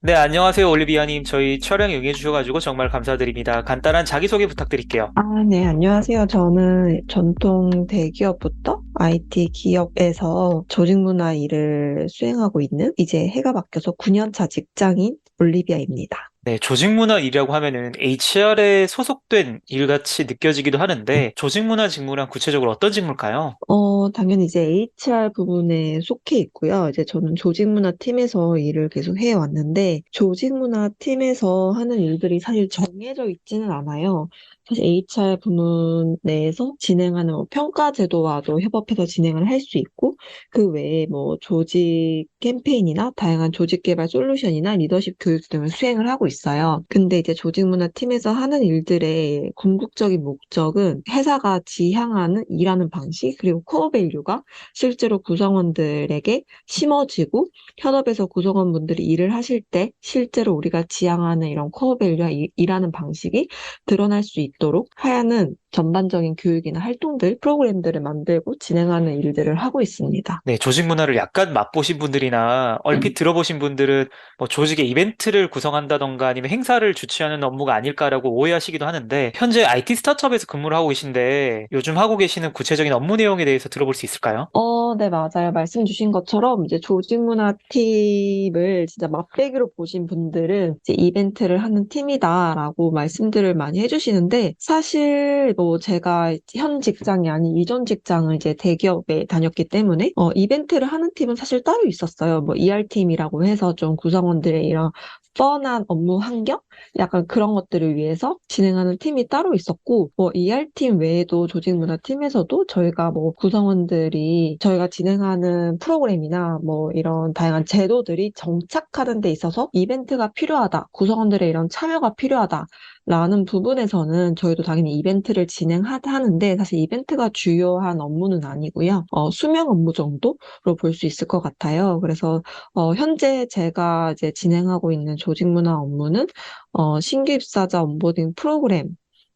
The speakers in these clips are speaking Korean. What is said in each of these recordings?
네, 안녕하세요, 올리비아님. 저희 촬영에 응해주셔가지고 정말 감사드립니다. 간단한 자기소개 부탁드릴게요. 아, 네, 안녕하세요. 저는 전통 대기업부터 IT 기업에서 조직 문화 일을 수행하고 있는 이제 해가 바뀌어서 9년차 직장인 올리비아입니다. 네, 조직 문화 일이라고 하면은 HR에 소속된 일같이 느껴지기도 하는데, 조직 문화 직무란 구체적으로 어떤 직무일까요? 어, 당연히 이제 HR 부분에 속해 있고요. 이제 저는 조직 문화 팀에서 일을 계속 해왔는데, 조직 문화 팀에서 하는 일들이 사실 정해져 있지는 않아요. 사실 HR 부문 내에서 진행하는 뭐 평가 제도와도 협업해서 진행을 할 수 있고, 그 외에 뭐 조직 캠페인이나 다양한 조직 개발 솔루션이나 리더십 교육 등을 수행을 하고 있어요. 근데 이제 조직 문화 팀에서 하는 일들의 궁극적인 목적은 회사가 지향하는 일하는 방식, 그리고 코어 밸류가 실제로 구성원들에게 심어지고 현업에서 구성원분들이 일을 하실 때 실제로 우리가 지향하는 이런 코어 밸류와 일- 일하는 방식이 드러날 수 있 도록 하야는 전반적인 교육이나 활동들, 프로그램들을 만들고 진행하는 일들을 하고 있습니다. 네, 조직 문화를 약간 맛보신 분들이나 얼핏 들어보신 분들은 뭐 조직의 이벤트를 구성한다던가 아니면 행사를 주최하는 업무가 아닐까라고 오해하시기도 하는데, 현재 IT 스타트업에서 근무를 하고 계신데, 요즘 하고 계시는 구체적인 업무 내용에 대해서 들어볼 수 있을까요? 어, 네, 맞아요. 말씀 주신 것처럼 이제 조직 문화 팀을 진짜 맛배기로 보신 분들은 이제 이벤트를 하는 팀이다라고 말씀들을 많이 해주시는데 사실 뭐 제가 현 직장이 아닌 이전 직장을 이제 대기업에 다녔기 때문에 어, 이벤트를 하는 팀은 사실 따로 있었어요. 뭐 ER팀이라고 해서 좀 구성원들의 이런 뻔한 업무 환경? 약간 그런 것들을 위해서 진행하는 팀이 따로 있었고, 뭐 ER팀 외에도 조직문화팀에서도 저희가 뭐 구성원들이 저희가 진행하는 프로그램이나 뭐 이런 다양한 제도들이 정착하는 데 있어서 이벤트가 필요하다, 구성원들의 이런 참여가 필요하다. 라는 부분에서는 저희도 당연히 이벤트를 진행하는데 사실 이벤트가 주요한 업무는 아니고요. 어, 수명 업무 정도로 볼 수 있을 것 같아요. 그래서 어, 현재 제가 이제 진행하고 있는 조직 문화 업무는 어, 신규 입사자 온보딩 프로그램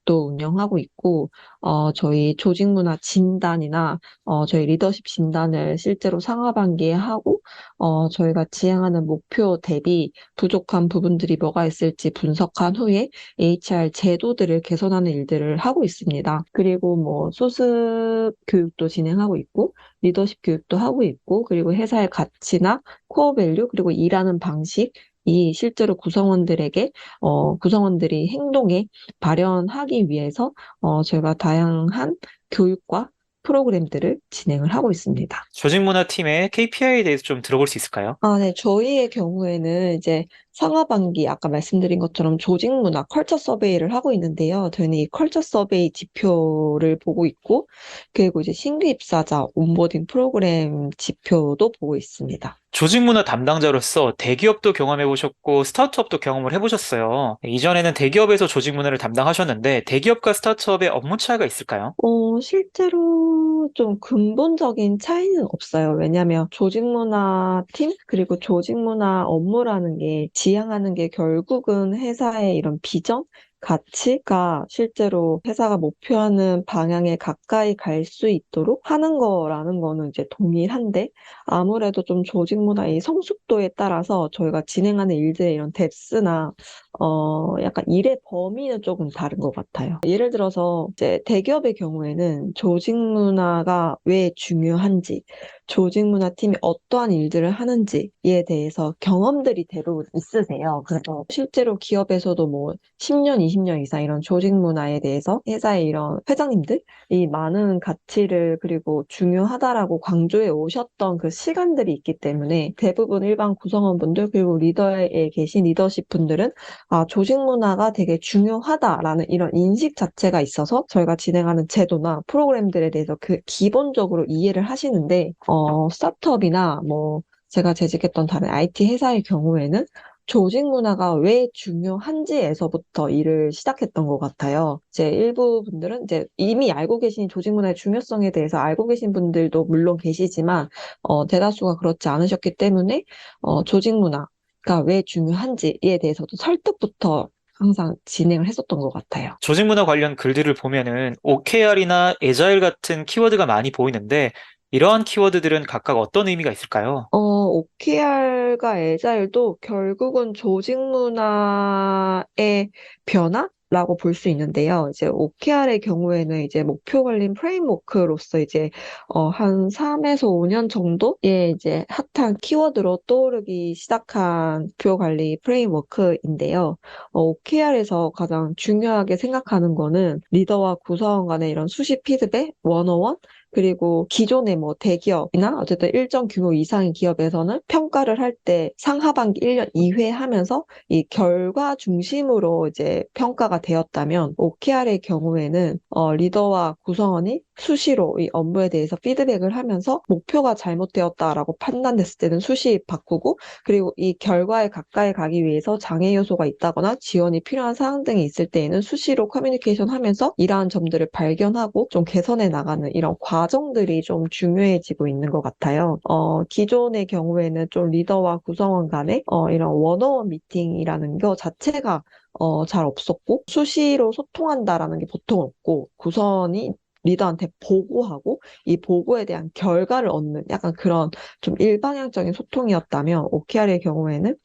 도 운영하고 있고, 어, 저희 조직 문화 진단이나, 어, 저희 리더십 진단을 실제로 상하반기에 하고, 어, 저희가 지향하는 목표 대비 부족한 부분들이 뭐가 있을지 분석한 후에 HR 제도들을 개선하는 일들을 하고 있습니다. 그리고 뭐, 소습 교육도 진행하고 있고, 리더십 교육도 하고 있고, 그리고 회사의 가치나 코어 밸류, 그리고 일하는 방식, 이 실제로 구성원들에게 어, 구성원들이 행동에 발현하기 위해서 어, 저희가 다양한 교육과 프로그램들을 진행을 하고 있습니다. 조직문화팀의 KPI에 대해서 좀 들어볼 수 있을까요? 아, 네. 저희의 경우에는 이제 상하반기 아까 말씀드린 것처럼 조직 문화 컬처 서베이를 하고 있는데요. 저희는 이 컬처 서베이 지표를 보고 있고, 그리고 이제 신규 입사자 온보딩 프로그램 지표도 보고 있습니다. 조직 문화 담당자로서 대기업도 경험해 보셨고 스타트업도 경험을 해 보셨어요. 이전에는 대기업에서 조직 문화를 담당하셨는데 대기업과 스타트업의 업무 차이가 있을까요? 어, 실제로 좀 근본적인 차이는 없어요. 왜냐하면 조직 문화 팀, 그리고 조직 문화 업무라는 게 지향하는 게 결국은 회사의 이런 비전, 가치가 실제로 회사가 목표하는 방향에 가까이 갈 수 있도록 하는 거라는 거는 이제 동일한데 아무래도 좀 조직 문화의 성숙도에 따라서 저희가 진행하는 일들의 이런 뎁스나 어 약간 일의 범위는 조금 다른 것 같아요. 예를 들어서 이제 대기업의 경우에는 조직 문화가 왜 중요한지 조직 문화 팀이 어떠한 일들을 하는지에 대해서 경험들이 대부분 있으세요. 그래서 실제로 기업에서도 뭐 10년, 20년 이상 이런 조직 문화에 대해서 회사의 이런 회장님들이 많은 가치를 그리고 중요하다라고 강조해 오셨던 그 시간들이 있기 때문에 대부분 일반 구성원분들 그리고 리더에 계신 리더십 분들은 아, 조직 문화가 되게 중요하다라는 이런 인식 자체가 있어서 저희가 진행하는 제도나 프로그램들에 대해서 그 기본적으로 이해를 하시는데 어, 스타트업이나 뭐 제가 재직했던 다른 IT 회사의 경우에는 조직 문화가 왜 중요한지에서부터 일을 시작했던 것 같아요. 이제 일부 분들은 이제 이미 알고 계신 조직 문화의 중요성에 대해서 알고 계신 분들도 물론 계시지만, 어, 대다수가 그렇지 않으셨기 때문에, 어, 조직 문화가 왜 중요한지에 대해서도 설득부터 항상 진행을 했었던 것 같아요. 조직 문화 관련 글들을 보면은 OKR이나 에자일 같은 키워드가 많이 보이는데 이러한 키워드들은 각각 어떤 의미가 있을까요? 어, OKR과 에자일도 결국은 조직 문화의 변화 라고 볼 수 있는데요. 이제 OKR의 경우에는 이제 목표 관리 프레임워크로서 이제 어, 한 3에서 5년 정도의 이제 핫한 키워드로 떠오르기 시작한 목표 관리 프레임워크인데요. 어, OKR에서 가장 중요하게 생각하는 거는 리더와 구성원 간의 이런 수시 피드백, 원어원, 그리고 기존의 뭐 대기업이나 어쨌든 일정 규모 이상의 기업에서는 평가를 할 때 상하반기 1년 2회 하면서 이 결과 중심으로 이제 평가가 되었다면 OKR의 경우에는 어, 리더와 구성원이 수시로 이 업무에 대해서 피드백을 하면서 목표가 잘못되었다라고 판단됐을 때는 수시 바꾸고 그리고 이 결과에 가까이 가기 위해서 장애 요소가 있다거나 지원이 필요한 사항 등이 있을 때에는 수시로 커뮤니케이션 하면서 이러한 점들을 발견하고 좀 개선해 나가는 이런 과정들이 좀 중요해지고 있는 것 같아요. 어, 기존의 경우에는 좀 리더와 구성원 간의 어, 이런 원어원 미팅이라는 거 자체가 어, 잘 없었고 수시로 소통한다라는 게 보통 없고 구성원이 리더한테 보고하고 이 보고에 대한 결과를 얻는 약간 그런 좀 일방향적인 소통이었다면 OKR의 경우에는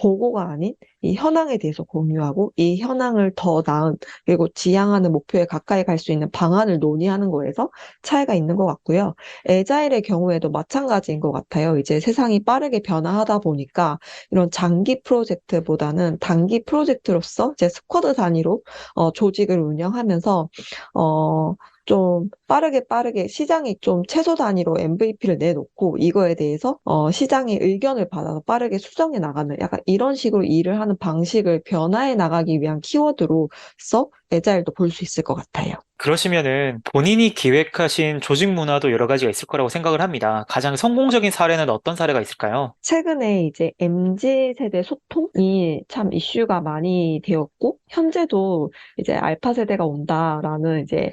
보고가 아닌 이 현황에 대해서 공유하고 이 현황을 더 나은 그리고 지향하는 목표에 가까이 갈 수 있는 방안을 논의하는 거에서 차이가 있는 것 같고요. 에자일의 경우에도 마찬가지인 것 같아요. 이제 세상이 빠르게 변화하다 보니까 이런 장기 프로젝트보다는 단기 프로젝트로서 이제 스쿼드 단위로 어, 조직을 운영하면서 어, 좀 빠르게 빠르게 시장이 좀 최소 단위로 MVP를 내놓고 이거에 대해서 어, 시장의 의견을 받아서 빠르게 수정해 나가는 약간 이런 식으로 일을 하는 방식을 변화해 나가기 위한 키워드로서 에자일도 볼 수 있을 것 같아요. 그러시면은 본인이 기획하신 조직 문화도 여러 가지가 있을 거라고 생각을 합니다. 가장 성공적인 사례는 어떤 사례가 있을까요? 최근에 이제 MZ 세대 소통이 참 이슈가 많이 되었고, 현재도 이제 알파 세대가 온다라는 이제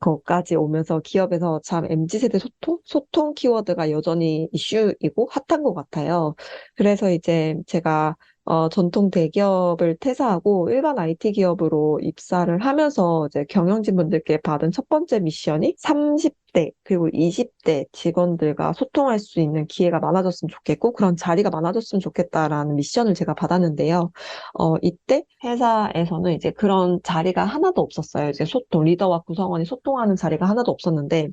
것까지 오면서 기업에서 참 MZ 세대 소통? 소통 키워드가 여전히 이슈이고 핫한 것 같아요. 그래서 이제 제가 어, 전통 대기업을 퇴사하고 일반 IT 기업으로 입사를 하면서 이제 경영진 분들께 받은 첫 번째 미션이 30대 그리고 20대 직원들과 소통할 수 있는 기회가 많아졌으면 좋겠고 그런 자리가 많아졌으면 좋겠다라는 미션을 제가 받았는데요. 어, 이때 회사에서는 이제 그런 자리가 하나도 없었어요. 이제 소통, 리더와 구성원이 소통하는 자리가 하나도 없었는데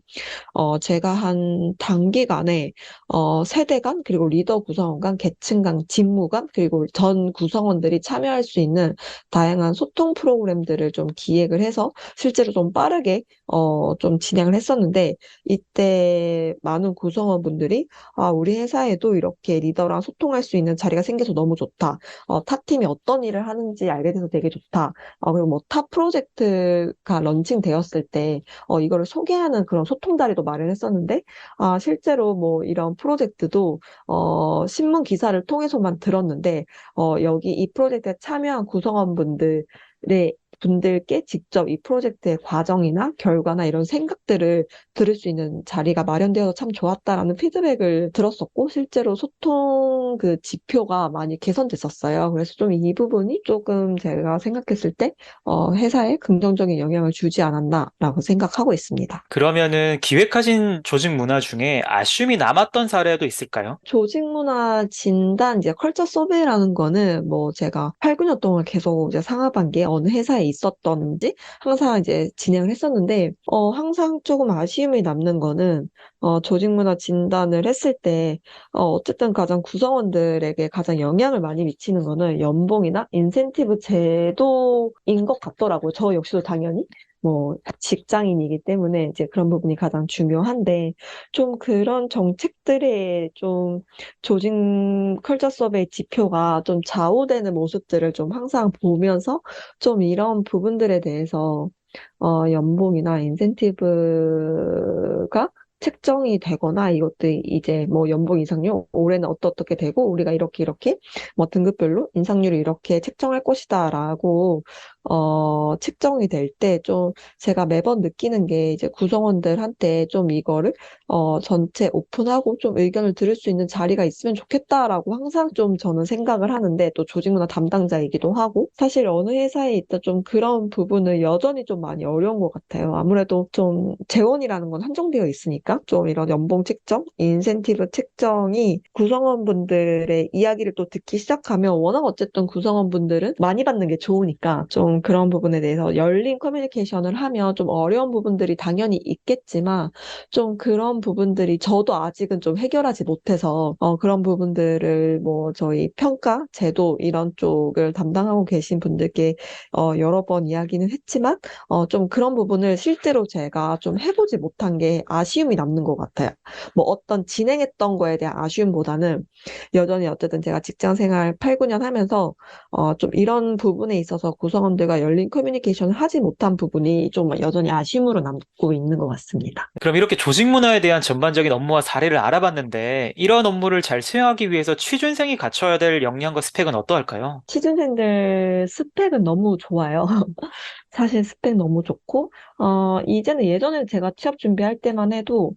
어, 제가 한 단기간에 어, 세대 간, 그리고 리더 구성원 간, 계층 간, 직무 간, 그리고 전 구성원들이 참여할 수 있는 다양한 소통 프로그램들을 좀 기획을 해서 실제로 좀 빠르게 어, 좀 진행을 했었는데 이때 많은 구성원분들이 아, 우리 회사에도 이렇게 리더랑 소통할 수 있는 자리가 생겨서 너무 좋다. 어, 타 팀이 어떤 일을 하는지 알게 돼서 되게 좋다. 어, 그리고 뭐 타 프로젝트가 런칭되었을 때 어, 이거를 소개하는 그런 소통 자리도 마련 했었는데 아, 실제로 뭐 이런 프로젝트도 어, 신문 기사를 통해서만 들었는데 어, 여기 이 프로젝트에 참여한 구성원분들의 분들께 직접 이 프로젝트의 과정이나 결과나 이런 생각들을 들을 수 있는 자리가 마련되어서 참 좋았다라는 피드백을 들었었고 실제로 소통 그 지표가 많이 개선됐었어요. 그래서 좀 이 부분이 조금 제가 생각했을 때 어, 회사에 긍정적인 영향을 주지 않았나라고 생각하고 있습니다. 그러면은 기획하신 조직 문화 중에 아쉬움이 남았던 사례도 있을까요? 조직 문화 진단, 이제 컬처 서베이라는 거는 뭐 제가 8, 9년 동안 계속 이제 상하반기에 어느 회사에 있었던지 항상 이제 진행을 했었는데, 어, 항상 조금 아쉬움이 남는 거는, 어, 조직 문화 진단을 했을 때, 어, 어쨌든 가장 구성원들에게 가장 영향을 많이 미치는 거는 연봉이나 인센티브 제도인 것 같더라고요. 저 역시도 당연히. 뭐, 직장인이기 때문에 이제 그런 부분이 가장 중요한데, 좀 그런 정책들의 좀 조직 컬처 서베이 지표가 좀 좌우되는 모습들을 좀 항상 보면서 좀 이런 부분들에 대해서 어, 연봉이나 인센티브가 책정이 되거나 이것도 이제 뭐 연봉 인상률 올해는 어떻게 되고 우리가 이렇게 이렇게 뭐 등급별로 인상률을 이렇게 책정할 것이다라고 어, 측정이 될 때 좀 제가 매번 느끼는 게 이제 구성원들한테 좀 이거를 어, 전체 오픈하고 좀 의견을 들을 수 있는 자리가 있으면 좋겠다라고 항상 좀 저는 생각을 하는데 또 조직 문화 담당자이기도 하고 사실 어느 회사에 있다 좀 그런 부분을 여전히 좀 많이 어려운 것 같아요. 아무래도 좀 재원이라는 건 한정되어 있으니까 좀 이런 연봉 측정, 인센티브 측정이 구성원분들의 이야기를 또 듣기 시작하면 워낙 어쨌든 구성원분들은 많이 받는 게 좋으니까 좀 그런 부분에 대해서 열린 커뮤니케이션을 하면 좀 어려운 부분들이 당연히 있겠지만 좀 그런 부분들이 저도 아직은 좀 해결하지 못해서 어, 그런 부분들을 뭐 저희 평가, 제도 이런 쪽을 담당하고 계신 분들께 어, 여러 번 이야기는 했지만 어, 좀 그런 부분을 실제로 제가 좀 해보지 못한 게 아쉬움이 남는 것 같아요. 뭐 어떤 진행했던 거에 대한 아쉬움보다는 여전히 어쨌든 제가 직장 생활 8, 9년 하면서 어, 좀 이런 부분에 있어서 구성원 들과 열린 커뮤니케이션을 하지 못한 부분이 좀 여전히 아쉬움으로 남고 있는 것 같습니다. 그럼 이렇게 조직 문화에 대한 전반적인 업무와 사례를 알아봤는데 이런 업무를 잘 수행하기 위해서 취준생이 갖춰야 될 역량과 스펙은 어떠할까요? 취준생들 스펙은 너무 좋아요. 사실 스펙 너무 좋고, 어, 이제는 예전에 제가 취업 준비할 때만 해도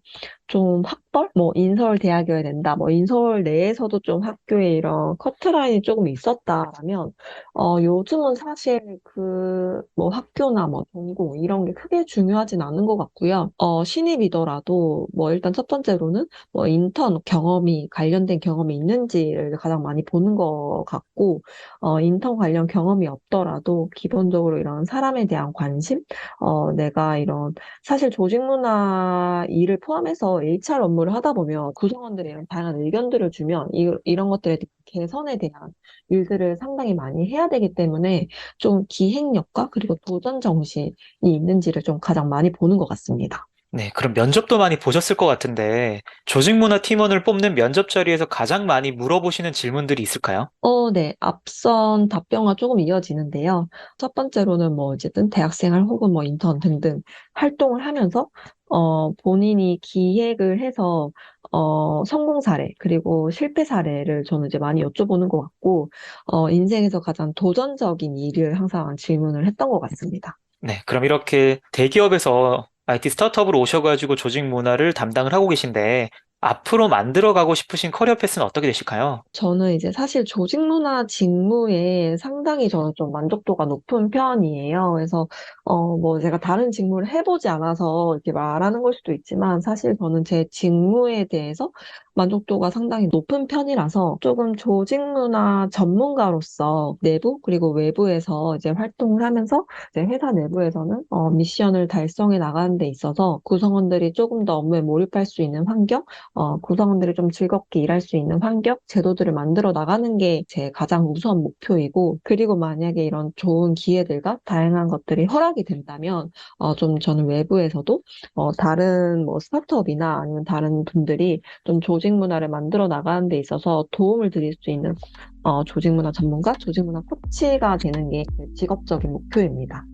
좀 학벌? 뭐, 인서울 대학이어야 된다. 뭐, 인서울 내에서도 좀 학교에 이런 커트라인이 조금 있었다라면, 어, 요즘은 사실 그, 뭐, 학교나 뭐, 전공, 이런 게 크게 중요하진 않은 것 같고요. 어, 신입이더라도, 뭐, 일단 첫 번째로는, 뭐, 인턴 경험이, 관련된 경험이 있는지를 가장 많이 보는 것 같고, 어, 인턴 관련 경험이 없더라도, 기본적으로 이런 사람에 대한 관심, 어, 내가 이런, 사실 조직 문화 일을 포함해서 HR 업무를 하다 보면 구성원들이 이런 다양한 의견들을 주면 이, 이런 것들에 개선에 대한 일들을 상당히 많이 해야 되기 때문에 좀 기획력과 그리고 도전 정신이 있는지를 좀 가장 많이 보는 것 같습니다. 네, 그럼 면접도 많이 보셨을 것 같은데 조직 문화 팀원을 뽑는 면접 자리에서 가장 많이 물어보시는 질문들이 있을까요? 어, 네. 앞선 답변과 조금 이어지는데요. 첫 번째로는 뭐 어쨌든 대학생활 혹은 뭐 인턴 등등 활동을 하면서 어, 본인이 기획을 해서 어, 성공 사례 그리고 실패 사례를 저는 이제 많이 여쭤보는 것 같고 어, 인생에서 가장 도전적인 일을 항상 질문을 했던 것 같습니다. 네, 그럼 이렇게 대기업에서 IT 스타트업으로 오셔가지고 조직 문화를 담당을 하고 계신데 앞으로 만들어 가고 싶으신 커리어 패스는 어떻게 되실까요? 저는 이제 사실 조직 문화 직무에 상당히 저는 좀 만족도가 높은 편이에요. 그래서, 어, 뭐 제가 다른 직무를 해보지 않아서 이렇게 말하는 걸 수도 있지만 사실 저는 제 직무에 대해서 만족도가 상당히 높은 편이라서 조금 조직 문화 전문가로서 내부 그리고 외부에서 이제 활동을 하면서 이제 회사 내부에서는 어, 미션을 달성해 나가는 데 있어서 구성원들이 조금 더 업무에 몰입할 수 있는 환경 어, 구성원들이 좀 즐겁게 일할 수 있는 환경, 제도들을 만들어 나가는 게 제 가장 우선 목표이고, 그리고 만약에 이런 좋은 기회들과 다양한 것들이 허락이 된다면, 어, 좀 저는 외부에서도, 어, 다른 뭐 스타트업이나 아니면 다른 분들이 좀 조직 문화를 만들어 나가는 데 있어서 도움을 드릴 수 있는, 어, 조직 문화 전문가, 조직 문화 코치가 되는 게제 직업적인 목표입니다.